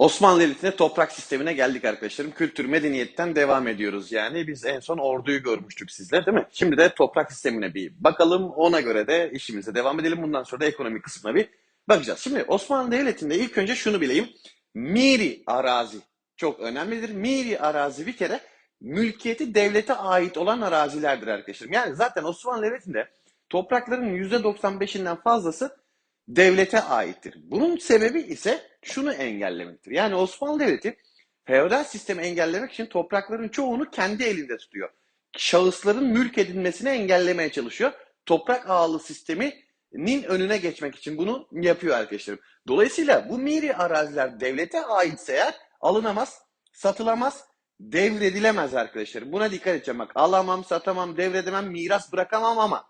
Osmanlı Devleti'nde toprak sistemine geldik arkadaşlarım. Kültür, medeniyetten devam ediyoruz yani. Biz en son orduyu görmüştük sizle değil mi? Şimdi de toprak sistemine bir bakalım. Ona göre de işimize devam edelim. Bundan sonra da ekonomik kısmına bir bakacağız. Şimdi Osmanlı Devleti'nde ilk önce şunu bileyim. Miri arazi çok önemlidir. Miri arazi bir kere mülkiyeti devlete ait olan arazilerdir arkadaşlarım. Yani zaten Osmanlı Devleti'nde toprakların %95'inden fazlası devlete aittir. Bunun sebebi ise şunu engellemektir. Yani Osmanlı Devleti feodal sistemi engellemek için toprakların çoğunu kendi elinde tutuyor. Şahısların mülk edinmesini engellemeye çalışıyor. Toprak ağalı sisteminin önüne geçmek için bunu yapıyor arkadaşlarım. Dolayısıyla bu miri araziler devlete aitse eğer alınamaz, satılamaz, devredilemez arkadaşlarım. Buna dikkat edeceğim. Bak alamam, satamam, devredemem, miras bırakamam ama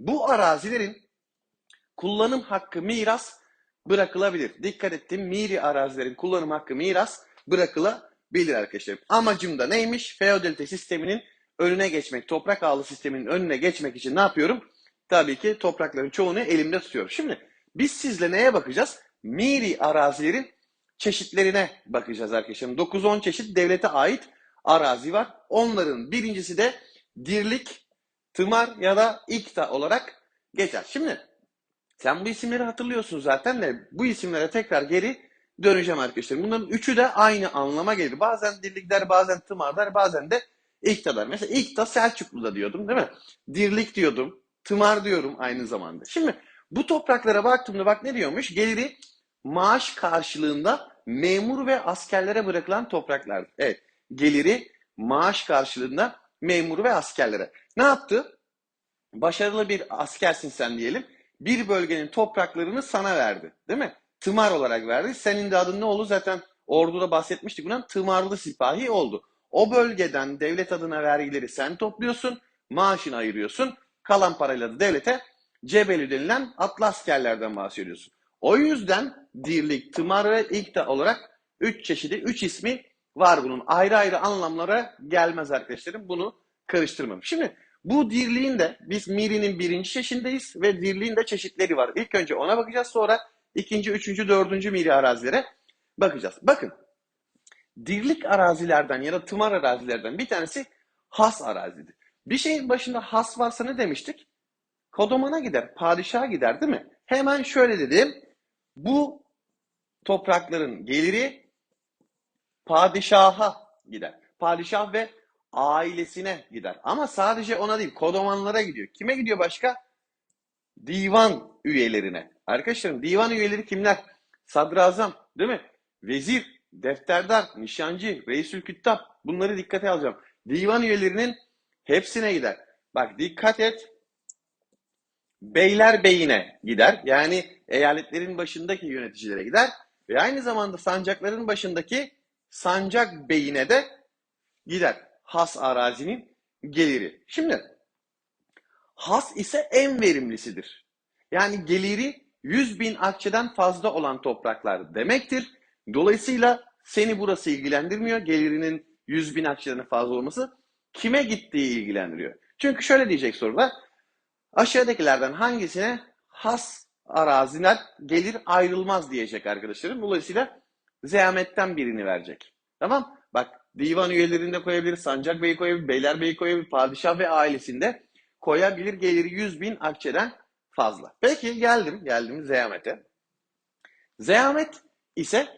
bu arazilerin kullanım hakkı miras bırakılabilir. Dikkat ettim miri arazilerin kullanım hakkı miras bırakılabilir arkadaşlarım. Amacım da neymiş? Feodalite sisteminin önüne geçmek, toprak ağlı sisteminin önüne geçmek için ne yapıyorum? Tabii ki toprakların çoğunu elimde tutuyorum. Şimdi biz sizle neye bakacağız? Miri arazilerin çeşitlerine bakacağız arkadaşlarım. 9-10 çeşit devlete ait arazi var. Onların birincisi de dirlik, tımar ya da ikta olarak geçer. Şimdi sen bu isimleri hatırlıyorsun zaten de bu isimlere tekrar geri döneceğim arkadaşlar. Bunların üçü de aynı anlama gelir. Bazen dirlik der, bazen tımar der, bazen de ikta der. Mesela ikta Selçuklu'da diyordum değil mi? Dirlik diyordum, tımar diyorum aynı zamanda. Şimdi bu topraklara baktığımda bak ne diyormuş? Geliri maaş karşılığında memur ve askerlere bırakılan topraklardır. Evet, geliri maaş karşılığında memur ve askerlere. Ne yaptı? Başarılı bir askersin sen diyelim bir bölgenin topraklarını sana verdi. Değil mi? Tımar olarak verdi. Senin de adın ne oldu? Zaten orduda bahsetmiştik bundan. Tımarlı sipahi oldu. O bölgeden devlet adına vergileri sen topluyorsun. Maaşını ayırıyorsun. Kalan parayla da devlete Cebeli denilen atlı askerlerden bahsediyorsun. O yüzden dirlik, tımar ve ikta olarak üç çeşidi, üç ismi var bunun. Ayrı ayrı anlamlara gelmez arkadaşlarım. Bunu karıştırmam. Şimdi bu dirliğin de biz mirinin birinci çeşindeyiz ve dirliğin de çeşitleri var. İlk önce ona bakacağız sonra ikinci, üçüncü, dördüncü miri arazilere bakacağız. Bakın dirlik arazilerden ya da tımar arazilerden bir tanesi has arazidir. Bir şeyin başında has varsa ne demiştik? Kodomana gider, padişaha gider değil mi? Hemen şöyle dedim. Bu toprakların geliri padişaha gider. Padişah ve ailesine gider. Ama sadece ona değil, kodomanlara gidiyor. Kime gidiyor başka? Divan üyelerine. Arkadaşlarım divan üyeleri kimler? Sadrazam, değil mi? Vezir, defterdar, nişancı, reisül küttab. Bunları dikkate alacağım. Divan üyelerinin hepsine gider. Bak dikkat et. Beyler beyine gider. Yani eyaletlerin başındaki yöneticilere gider. Ve aynı zamanda sancakların başındaki sancak beyine de gider has arazinin geliri. Şimdi has ise en verimlisidir. Yani geliri 100 bin akçeden fazla olan topraklar demektir. Dolayısıyla seni burası ilgilendirmiyor. Gelirinin 100 bin akçeden fazla olması kime gittiği ilgilendiriyor. Çünkü şöyle diyecek soruda aşağıdakilerden hangisine has araziler gelir ayrılmaz diyecek arkadaşlarım. Dolayısıyla zehametten birini verecek. Tamam? Divan üyelerinde koyabilir, sancak beyi koyabilir, beyler beyi koyabilir, padişah ve ailesinde koyabilir geliri 100 bin akçeden fazla. Peki geldim, geldim Zeyamet'e. Zeyamet ise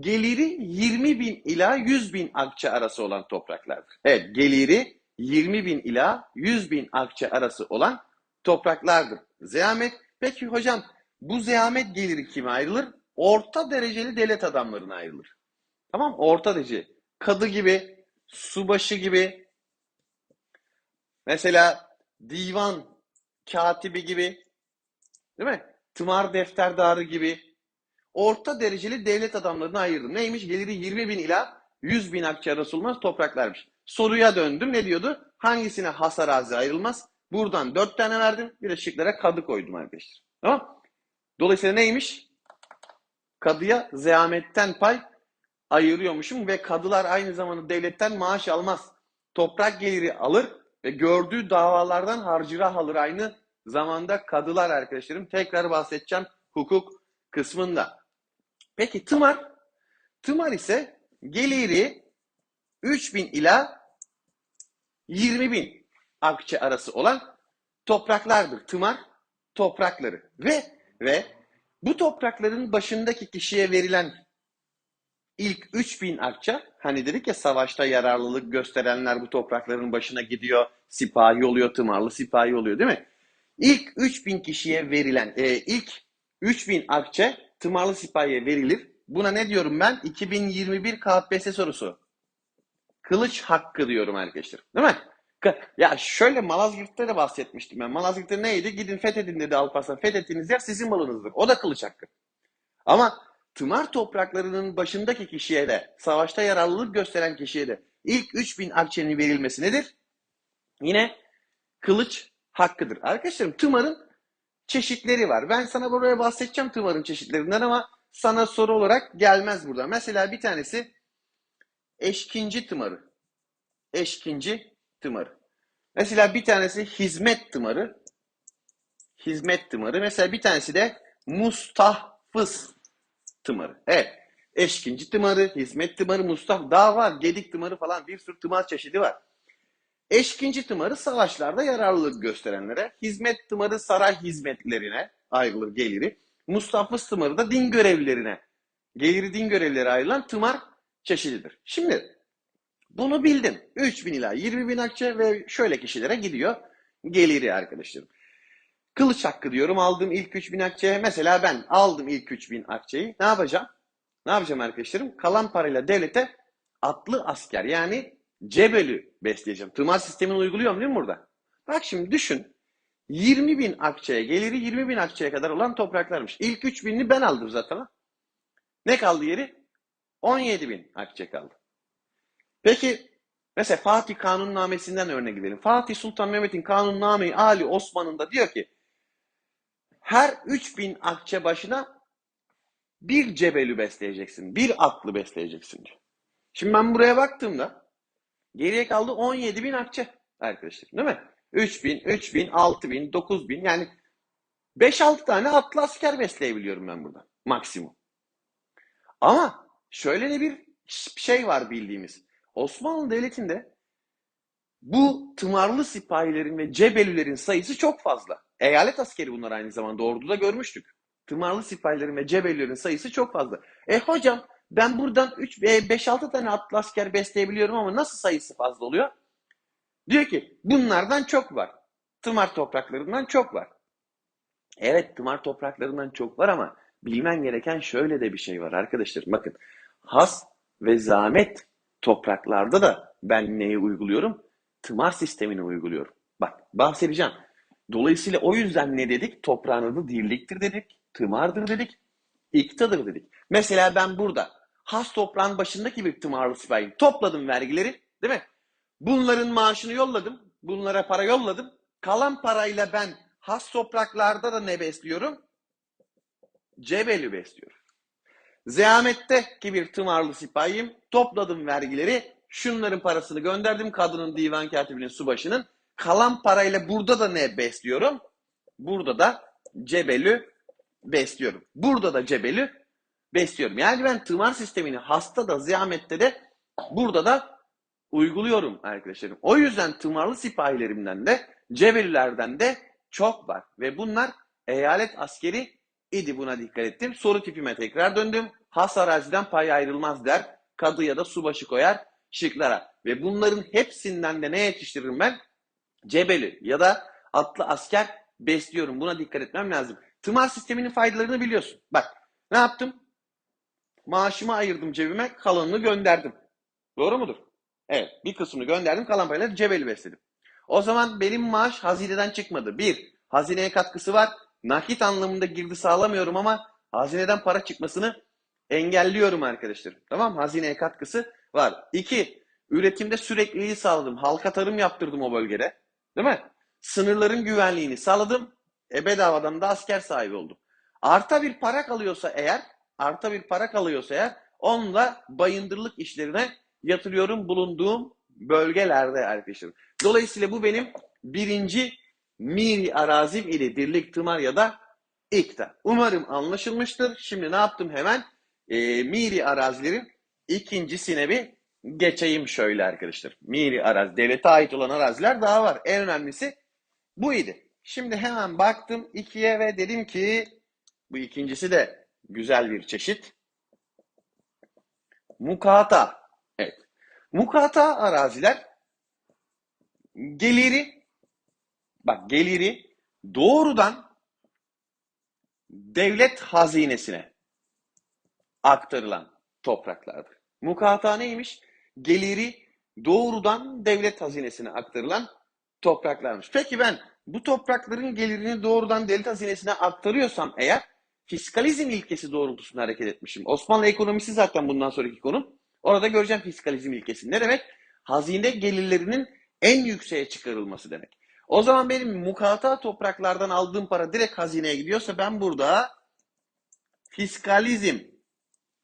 geliri 20 bin ila 100 bin akçe arası olan topraklardır. Evet, geliri 20 bin ila 100 bin akçe arası olan topraklardır. Zeyamet, peki hocam bu zeyamet geliri kime ayrılır? Orta dereceli devlet adamlarına ayrılır. Tamam Orta derece kadı gibi, subaşı gibi, mesela divan katibi gibi, değil mi? Tımar defterdarı gibi orta dereceli devlet adamlarını ayırdım. Neymiş? Geliri 20 bin ila 100 bin akçe arası olmaz topraklarmış. Soruya döndüm. Ne diyordu? Hangisine has arazi ayrılmaz? Buradan 4 tane verdim. Bir de şıklara kadı koydum arkadaşlar. Tamam Dolayısıyla neymiş? Kadıya zehametten pay ayırıyormuşum ve kadılar aynı zamanda devletten maaş almaz. Toprak geliri alır ve gördüğü davalardan harcırah alır aynı zamanda kadılar arkadaşlarım. Tekrar bahsedeceğim hukuk kısmında. Peki tımar? Tımar ise geliri 3000 ila 20.000 akçe arası olan topraklardır. Tımar toprakları ve ve bu toprakların başındaki kişiye verilen ilk 3000 akçe hani dedik ya savaşta yararlılık gösterenler bu toprakların başına gidiyor, sipahi oluyor, tımarlı sipahi oluyor değil mi? İlk 3000 kişiye verilen e, ilk 3000 akçe tımarlı sipahiye verilir. Buna ne diyorum ben? 2021 KPSS sorusu. Kılıç hakkı diyorum arkadaşlar. Değil mi? Ya şöyle Malazgirt'te de bahsetmiştim ben. Malazgirt'te neydi? Gidin fethedin dedi Alparslan. Fethettiğiniz yer sizin malınızdır. O da kılıç hakkı. Ama tımar topraklarının başındaki kişiye de, savaşta yararlılık gösteren kişiye de ilk 3000 akçenin verilmesi nedir? Yine kılıç hakkıdır. Arkadaşlarım tımarın çeşitleri var. Ben sana buraya bahsedeceğim tımarın çeşitlerinden ama sana soru olarak gelmez burada. Mesela bir tanesi eşkinci tımarı. Eşkinci tımarı. Mesela bir tanesi hizmet tımarı. Hizmet tımarı. Mesela bir tanesi de mustahfız tımarı. Evet. Eşkinci tımarı, hizmet tımarı, mustaf daha var. Gedik tımarı falan bir sürü tımar çeşidi var. Eşkinci tımarı savaşlarda yararlılık gösterenlere, hizmet tımarı saray hizmetlerine ayrılır geliri. Mustafız tımarı da din görevlilerine, geliri din görevlileri ayrılan tımar çeşididir. Şimdi bunu bildim. 3 bin ila 20 bin akçe ve şöyle kişilere gidiyor geliri arkadaşlarım. Kılıç hakkı diyorum aldım ilk 3 bin akçeye. Mesela ben aldım ilk 3 bin akçeyi. Ne yapacağım? Ne yapacağım arkadaşlarım? Kalan parayla devlete atlı asker yani cebelü besleyeceğim. Tımar sistemini uyguluyorum değil mi burada? Bak şimdi düşün. 20 bin akçeye geliri 20 bin akçeye kadar olan topraklarmış. İlk 3 binini ben aldım zaten. Ne kaldı yeri? 17 bin akçe kaldı. Peki mesela Fatih Kanunnamesi'nden örnek verelim. Fatih Sultan Mehmet'in Kanunname-i Ali Osman'ında diyor ki her 3000 akçe başına bir cebelü besleyeceksin. Bir atlı besleyeceksin diyor. Şimdi ben buraya baktığımda geriye kaldı 17 bin akçe arkadaşlar değil mi? 3000, 3000, 6000, 9000 yani 5-6 tane atlı asker besleyebiliyorum ben burada maksimum. Ama şöyle de bir şey var bildiğimiz. Osmanlı Devleti'nde bu tımarlı sipahilerin ve cebelülerin sayısı çok fazla. Eyalet askeri bunlar aynı zamanda orduda görmüştük. Tımarlı sipahilerin ve cebelülerin sayısı çok fazla. E hocam ben buradan 3 5-6 tane atlı asker besleyebiliyorum ama nasıl sayısı fazla oluyor? Diyor ki bunlardan çok var. Tımar topraklarından çok var. Evet tımar topraklarından çok var ama bilmen gereken şöyle de bir şey var arkadaşlar. Bakın has ve zahmet topraklarda da ben neyi uyguluyorum? Tımar sistemini uyguluyorum. Bak bahsedeceğim. Dolayısıyla o yüzden ne dedik? Toprağın adı dirliktir dedik, tımardır dedik, iktadır dedik. Mesela ben burada has toprağın başındaki bir tımarlı sipahiyim. Topladım vergileri, değil mi? Bunların maaşını yolladım, bunlara para yolladım. Kalan parayla ben has topraklarda da ne besliyorum? Cebeli besliyorum. Zehamet'teki bir tımarlı sipahiyim. Topladım vergileri. Şunların parasını gönderdim. Kadının divan katibinin subaşının. Kalan parayla burada da ne besliyorum? Burada da cebelü besliyorum. Burada da cebelü besliyorum. Yani ben tımar sistemini hasta da ziyamette de burada da uyguluyorum arkadaşlarım. O yüzden tımarlı sipahilerimden de cebelilerden de çok var. Ve bunlar eyalet askeri idi buna dikkat ettim. Soru tipime tekrar döndüm. Has araziden pay ayrılmaz der. Kadı ya da subaşı koyar şıklara. Ve bunların hepsinden de ne yetiştiririm ben? Cebeli ya da atlı asker besliyorum. Buna dikkat etmem lazım. Tımar sisteminin faydalarını biliyorsun. Bak ne yaptım? Maaşımı ayırdım cebime, kalanını gönderdim. Doğru mudur? Evet, bir kısmını gönderdim, kalan parayla cebeli besledim. O zaman benim maaş hazineden çıkmadı. Bir, hazineye katkısı var. Nakit anlamında girdi sağlamıyorum ama hazineden para çıkmasını engelliyorum arkadaşlar. Tamam Hazineye katkısı var. İki, üretimde sürekliliği sağladım. Halka tarım yaptırdım o bölgede. Değil mi? Sınırların güvenliğini sağladım. E bedavadan da asker sahibi oldum. Arta bir para kalıyorsa eğer, arta bir para kalıyorsa eğer, onunla bayındırlık işlerine yatırıyorum bulunduğum bölgelerde arkadaşlar. Dolayısıyla bu benim birinci miri arazim ile birlik tımar ya da ikta. Umarım anlaşılmıştır. Şimdi ne yaptım hemen? e, Miri arazilerin ikincisine bir geçeyim şöyle arkadaşlar. Miri arazi, devlete ait olan araziler daha var. En önemlisi buydu. Şimdi hemen baktım ikiye ve dedim ki bu ikincisi de güzel bir çeşit. Mukata. Evet. Mukata araziler geliri bak geliri doğrudan devlet hazinesine aktarılan topraklardır. Mukata neymiş? Geliri doğrudan devlet hazinesine aktarılan topraklarmış. Peki ben bu toprakların gelirini doğrudan devlet hazinesine aktarıyorsam eğer fiskalizm ilkesi doğrultusunda hareket etmişim. Osmanlı ekonomisi zaten bundan sonraki konum. Orada göreceğim fiskalizm ilkesi. Ne demek? Hazine gelirlerinin en yükseğe çıkarılması demek. O zaman benim mukata topraklardan aldığım para direkt hazineye gidiyorsa ben burada fiskalizm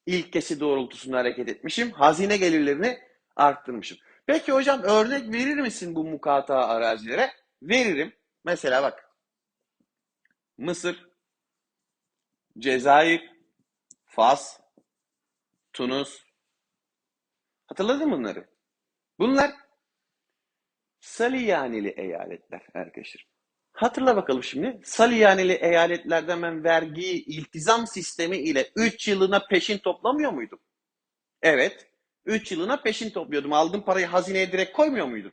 ilkesi doğrultusunda hareket etmişim. Hazine gelirlerini arttırmışım. Peki hocam örnek verir misin bu mukata arazilere? Veririm. Mesela bak. Mısır, Cezayir, Fas, Tunus. Hatırladın mı bunları? Bunlar Saliyaneli eyaletler arkadaşlar. Hatırla bakalım şimdi. Saliyaneli eyaletlerden ben vergiyi iltizam sistemi ile 3 yılına peşin toplamıyor muydum? Evet. 3 yılına peşin topluyordum. Aldığım parayı hazineye direkt koymuyor muydum?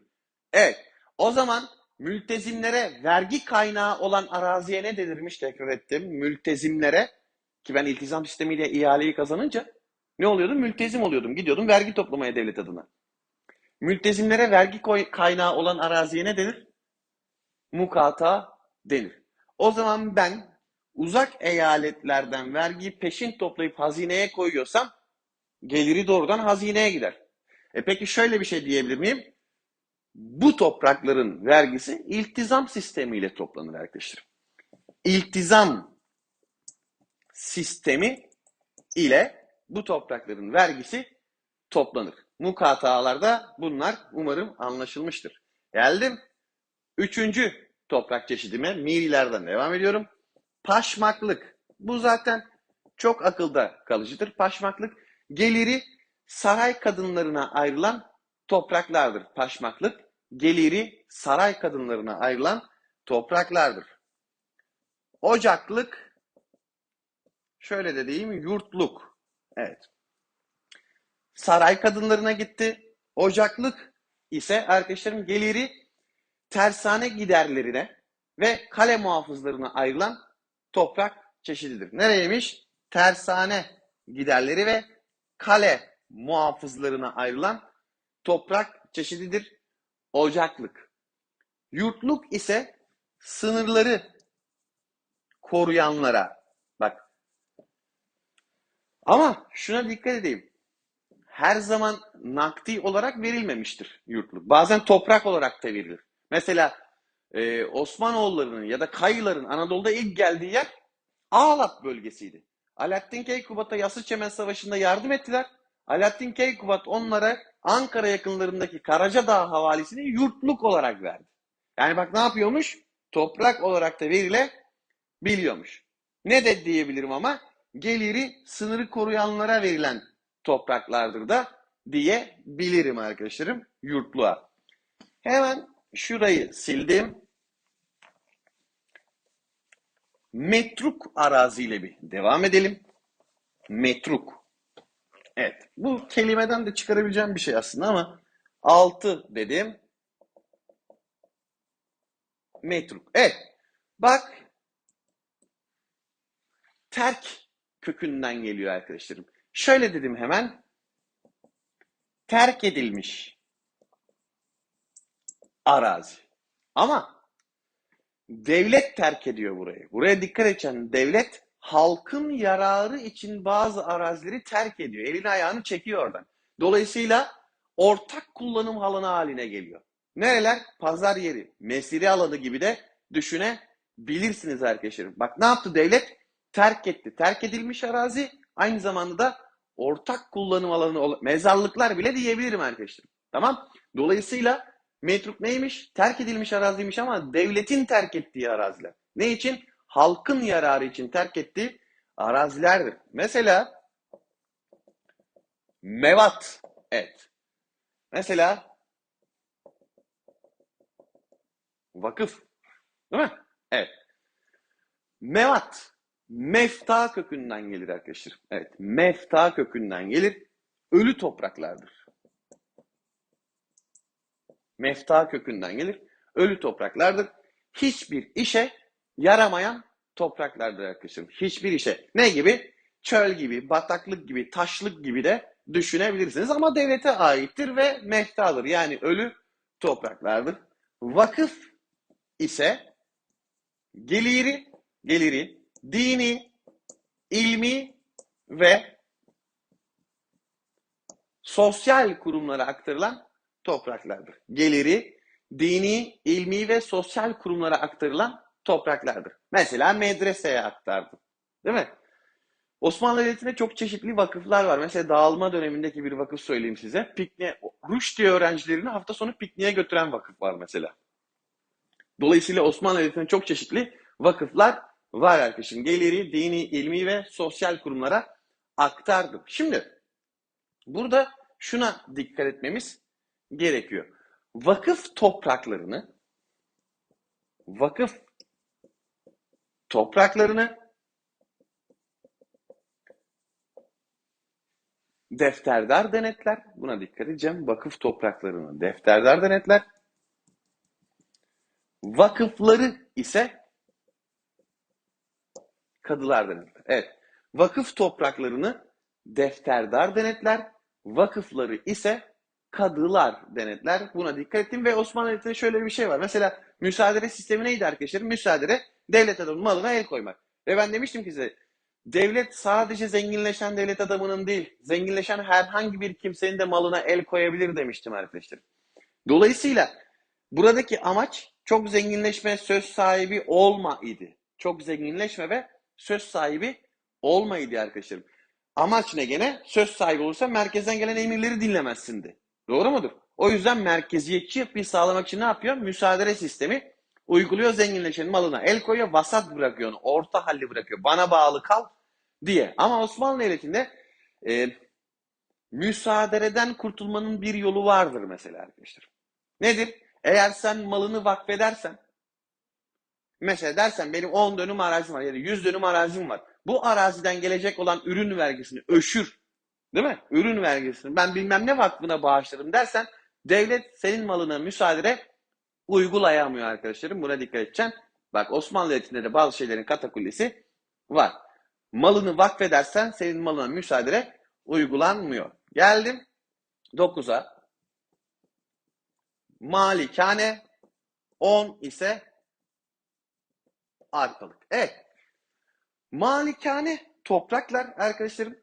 Evet. O zaman mültezimlere vergi kaynağı olan araziye ne denirmiş tekrar ettim. Mültezimlere ki ben iltizam sistemiyle ihaleyi kazanınca ne oluyordum? Mültezim oluyordum. Gidiyordum vergi toplamaya devlet adına. Mültezimlere vergi kaynağı olan araziye ne denir? Mukata denir. O zaman ben uzak eyaletlerden vergiyi peşin toplayıp hazineye koyuyorsam geliri doğrudan hazineye gider. E peki şöyle bir şey diyebilir miyim? Bu toprakların vergisi iltizam sistemiyle toplanır arkadaşlar. İltizam sistemi ile bu toprakların vergisi toplanır. Mukatalarda bunlar umarım anlaşılmıştır. Geldim. Üçüncü toprak çeşidime Mirilerden devam ediyorum. Paşmaklık. Bu zaten çok akılda kalıcıdır. Paşmaklık geliri saray kadınlarına ayrılan topraklardır. Paşmaklık geliri saray kadınlarına ayrılan topraklardır. Ocaklık şöyle de diyeyim yurtluk. Evet. Saray kadınlarına gitti. Ocaklık ise arkadaşlarım geliri tersane giderlerine ve kale muhafızlarına ayrılan toprak çeşididir. Nereymiş? Tersane giderleri ve kale muhafızlarına ayrılan toprak çeşididir. Ocaklık. Yurtluk ise sınırları koruyanlara. Bak. Ama şuna dikkat edeyim her zaman nakdi olarak verilmemiştir yurtluk. Bazen toprak olarak da verilir. Mesela e, Osmanoğullarının ya da Kayıların Anadolu'da ilk geldiği yer Ağlat bölgesiydi. Alaaddin Keykubat'a Yasıçemen Savaşı'nda yardım ettiler. Alaaddin Keykubat onlara Ankara yakınlarındaki Karacadağ havalisini yurtluk olarak verdi. Yani bak ne yapıyormuş? Toprak olarak da verilebiliyormuş. Ne de diyebilirim ama geliri sınırı koruyanlara verilen topraklardır da diyebilirim arkadaşlarım yurtluğa. Hemen şurayı sildim. Metruk araziyle bir devam edelim. Metruk. Evet. Bu kelimeden de çıkarabileceğim bir şey aslında ama 6 dedim. Metruk. Evet. Bak terk kökünden geliyor arkadaşlarım. Şöyle dedim hemen. Terk edilmiş arazi. Ama devlet terk ediyor burayı. Buraya dikkat edeceksin. Devlet halkın yararı için bazı arazileri terk ediyor. Elini ayağını çekiyor oradan. Dolayısıyla ortak kullanım alanı haline geliyor. Nereler? Pazar yeri, mesire alanı gibi de düşünebilirsiniz arkadaşlarım. Bak ne yaptı devlet? Terk etti. Terk edilmiş arazi Aynı zamanda da ortak kullanım alanı mezarlıklar bile diyebilirim arkadaşlar. Tamam? Dolayısıyla metruk neymiş? Terk edilmiş araziymiş ama devletin terk ettiği araziler. Ne için? Halkın yararı için terk ettiği arazilerdir. Mesela Mevat. Evet. Mesela vakıf. Değil mi? Evet. Mevat. Mefta kökünden gelir arkadaşlar. Evet. Mefta kökünden gelir. Ölü topraklardır. Mefta kökünden gelir. Ölü topraklardır. Hiçbir işe yaramayan topraklardır arkadaşlar. Hiçbir işe. Ne gibi? Çöl gibi, bataklık gibi, taşlık gibi de düşünebilirsiniz. Ama devlete aittir ve meftadır. Yani ölü topraklardır. Vakıf ise geliri, geliri dini, ilmi ve sosyal kurumlara aktarılan topraklardır. Geliri dini, ilmi ve sosyal kurumlara aktarılan topraklardır. Mesela medreseye aktardı. Değil mi? Osmanlı Devleti'nde çok çeşitli vakıflar var. Mesela dağılma dönemindeki bir vakıf söyleyeyim size. Pikniğe, Rüşdiye öğrencilerini hafta sonu pikniğe götüren vakıf var mesela. Dolayısıyla Osmanlı Devleti'nde çok çeşitli vakıflar var arkadaşım. Geliri, dini, ilmi ve sosyal kurumlara aktardı. Şimdi burada şuna dikkat etmemiz gerekiyor. Vakıf topraklarını vakıf topraklarını defterdar denetler. Buna dikkat edeceğim. Vakıf topraklarını defterdar denetler. Vakıfları ise kadılar denetler. Evet. Vakıf topraklarını defterdar denetler. Vakıfları ise kadılar denetler. Buna dikkat ettim ve Osmanlı şöyle bir şey var. Mesela müsaade sistemi neydi arkadaşlar? Müsaade devlet adamının malına el koymak. Ve ben demiştim ki size devlet sadece zenginleşen devlet adamının değil, zenginleşen herhangi bir kimsenin de malına el koyabilir demiştim arkadaşlar. Dolayısıyla buradaki amaç çok zenginleşme, söz sahibi olma idi. Çok zenginleşme ve söz sahibi olma idi arkadaşlarım. Amaç ne gene? Söz sahibi olursa merkezden gelen emirleri dinlemezsindi. Doğru mudur? O yüzden merkeziyetçi yapıyı sağlamak için ne yapıyor? Müsaade sistemi uyguluyor zenginleşenin malına. El koyuyor, vasat bırakıyor onu. Orta halli bırakıyor. Bana bağlı kal diye. Ama Osmanlı Devleti'nde e, müsaadereden kurtulmanın bir yolu vardır mesela arkadaşlar. Nedir? Eğer sen malını vakfedersen mesela dersen benim 10 dönüm arazim var ya da 100 dönüm arazim var. Bu araziden gelecek olan ürün vergisini öşür. Değil mi? Ürün vergisini ben bilmem ne vakfına bağışlarım dersen devlet senin malına müsaade uygulayamıyor arkadaşlarım. Buna dikkat edeceksin. Bak Osmanlı Devleti'nde de bazı şeylerin katakullesi var. Malını vakfedersen senin malına müsaade uygulanmıyor. Geldim 9'a. Malikane 10 ise arpalık. Evet. Malikane topraklar arkadaşlarım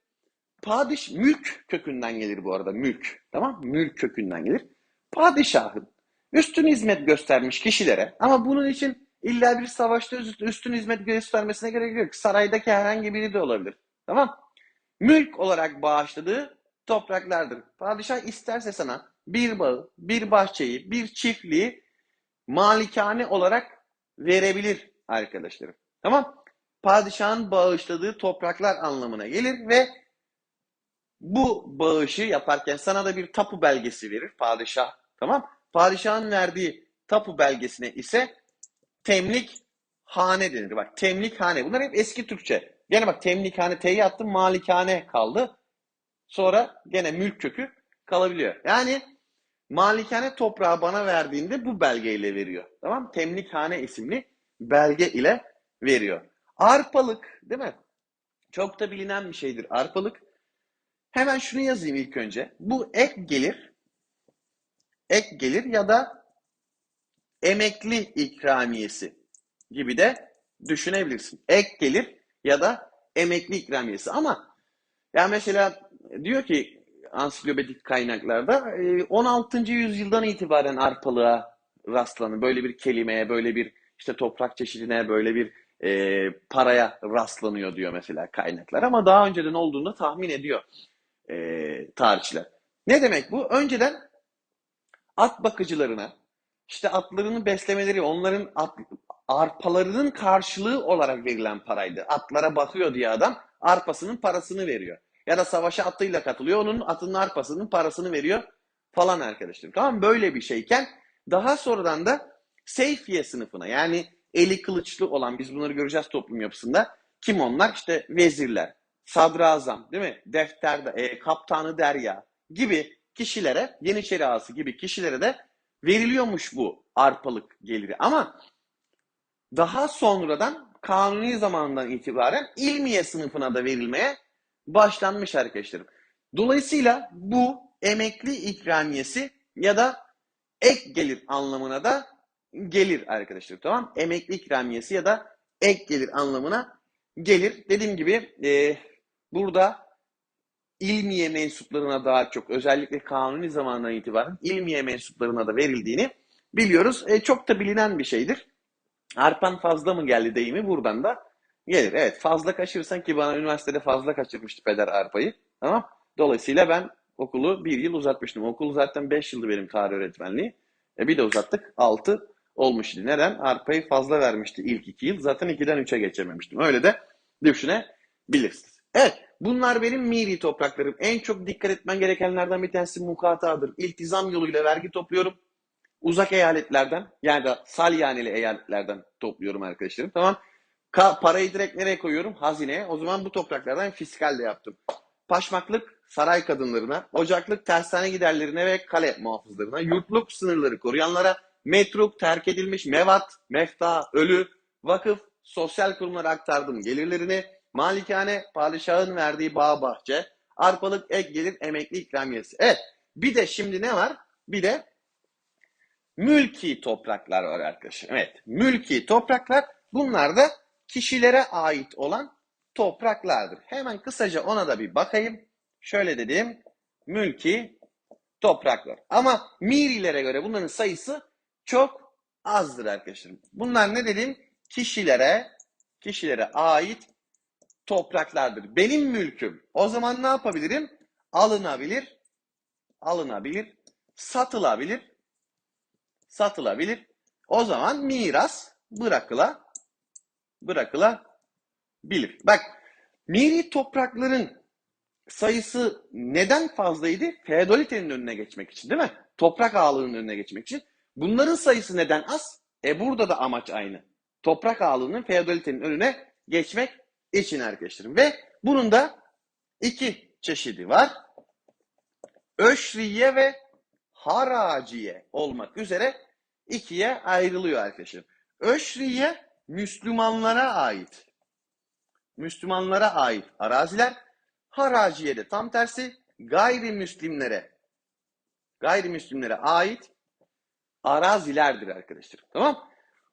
Padişah mülk kökünden gelir bu arada mülk. Tamam Mülk kökünden gelir. Padişahın üstün hizmet göstermiş kişilere ama bunun için illa bir savaşta üstün hizmet göstermesine gerek yok. Saraydaki herhangi biri de olabilir. Tamam Mülk olarak bağışladığı topraklardır. Padişah isterse sana bir bağı, bir bahçeyi, bir çiftliği malikane olarak verebilir arkadaşlarım. Tamam Padişahın bağışladığı topraklar anlamına gelir ve bu bağışı yaparken sana da bir tapu belgesi verir padişah. Tamam? Padişahın verdiği tapu belgesine ise temlik hane denir. Bak temlik hane. Bunlar hep eski Türkçe. Gene bak temlik hane T'yi attım malikane kaldı. Sonra gene mülk kökü kalabiliyor. Yani malikane toprağı bana verdiğinde bu belgeyle veriyor. Tamam? Temlikhane isimli belge ile veriyor. Arpalık değil mi? Çok da bilinen bir şeydir arpalık. Hemen şunu yazayım ilk önce. Bu ek gelir, ek gelir ya da emekli ikramiyesi gibi de düşünebilirsin. Ek gelir ya da emekli ikramiyesi ama ya mesela diyor ki ansiklopedik kaynaklarda 16. E, yüzyıldan itibaren arpalığa rastlanır. Böyle bir kelimeye, böyle bir işte toprak çeşidine, böyle bir e, paraya rastlanıyor diyor mesela kaynaklar. Ama daha önceden olduğunu tahmin ediyor e, tarihçiler. Ne demek bu? Önceden at bakıcılarına işte atlarını beslemeleri, onların at, arpalarının karşılığı olarak verilen paraydı. Atlara bakıyor diye adam arpasının parasını veriyor. Ya da savaşa atıyla katılıyor. Onun atının arpasının parasını veriyor falan arkadaşlarım. Tamam Böyle bir şeyken daha sonradan da Seyfiye sınıfına yani eli kılıçlı olan biz bunları göreceğiz toplum yapısında. Kim onlar? İşte vezirler, sadrazam, değil mi? Defterde, e, kaptanı derya gibi kişilere, Yeniçeri ağası gibi kişilere de veriliyormuş bu arpalık geliri. Ama daha sonradan kanuni zamandan itibaren ilmiye sınıfına da verilmeye başlanmış arkadaşlarım. Dolayısıyla bu emekli ikramiyesi ya da ek gelir anlamına da gelir arkadaşlar. Tamam? Emekli ikramiyesi ya da ek gelir anlamına gelir. Dediğim gibi e, burada ilmiye mensuplarına daha çok özellikle kanuni zamandan itibaren ilmiye mensuplarına da verildiğini biliyoruz. E, çok da bilinen bir şeydir. Arpan fazla mı geldi deyimi buradan da gelir. Evet fazla kaçırırsan ki bana üniversitede fazla kaçırmıştı peder arpayı. Tamam. Dolayısıyla ben okulu bir yıl uzatmıştım. Okul zaten 5 yıldı benim tarih öğretmenliği. E bir de uzattık. 6 olmuştu. Neden? Arpayı fazla vermişti ilk 2 yıl. Zaten 2'den 3'e geçememiştim. Öyle de düşünebilirsiniz. Evet. Bunlar benim miri topraklarım. En çok dikkat etmen gerekenlerden bir tanesi mukatadır. İltizam yoluyla vergi topluyorum. Uzak eyaletlerden yani da salyaneli eyaletlerden topluyorum arkadaşlarım. Tamam. Ka parayı direkt nereye koyuyorum? Hazineye. O zaman bu topraklardan fiskal de yaptım. Paşmaklık saray kadınlarına, ocaklık tersane giderlerine ve kale muhafızlarına, yurtluk sınırları koruyanlara, metruk, terk edilmiş, mevat, mefta, ölü, vakıf, sosyal kurumlara aktardım gelirlerini, malikane, padişahın verdiği bağ bahçe, arpalık, ek gelir, emekli ikramiyesi. Evet, bir de şimdi ne var? Bir de mülki topraklar var arkadaşlar. Evet, mülki topraklar bunlar da kişilere ait olan topraklardır. Hemen kısaca ona da bir bakayım. Şöyle dedim, mülki topraklar. Ama Mirilere göre bunların sayısı çok azdır arkadaşlarım. Bunlar ne dedim? Kişilere, kişilere ait topraklardır. Benim mülküm. O zaman ne yapabilirim? Alınabilir, alınabilir, satılabilir, satılabilir. O zaman miras bırakıla, bırakılabilir. Bak, miri toprakların sayısı neden fazlaydı? Feodalitenin önüne geçmek için değil mi? Toprak ağalığının önüne geçmek için. Bunların sayısı neden az? E burada da amaç aynı. Toprak ağalığının feodalitenin önüne geçmek için arkadaşlarım. Ve bunun da iki çeşidi var. Öşriye ve haraciye olmak üzere ikiye ayrılıyor arkadaşlar. Öşriye Müslümanlara ait. Müslümanlara ait araziler. Haraciye de tam tersi gayrimüslimlere gayrimüslimlere ait arazilerdir arkadaşlar. Tamam?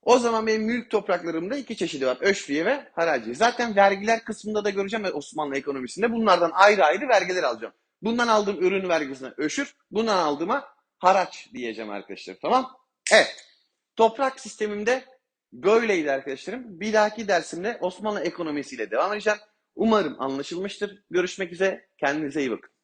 O zaman benim mülk topraklarımda iki çeşidi var. Öşriye ve haraciye. Zaten vergiler kısmında da göreceğim Osmanlı ekonomisinde. Bunlardan ayrı ayrı vergiler alacağım. Bundan aldığım ürün vergisine öşür, bundan aldığıma haraç diyeceğim arkadaşlar. Tamam? Evet. Toprak sistemimde böyleydi arkadaşlarım. Bir dahaki dersimde Osmanlı ekonomisiyle devam edeceğim. Umarım anlaşılmıştır. Görüşmek üzere. Kendinize iyi bakın.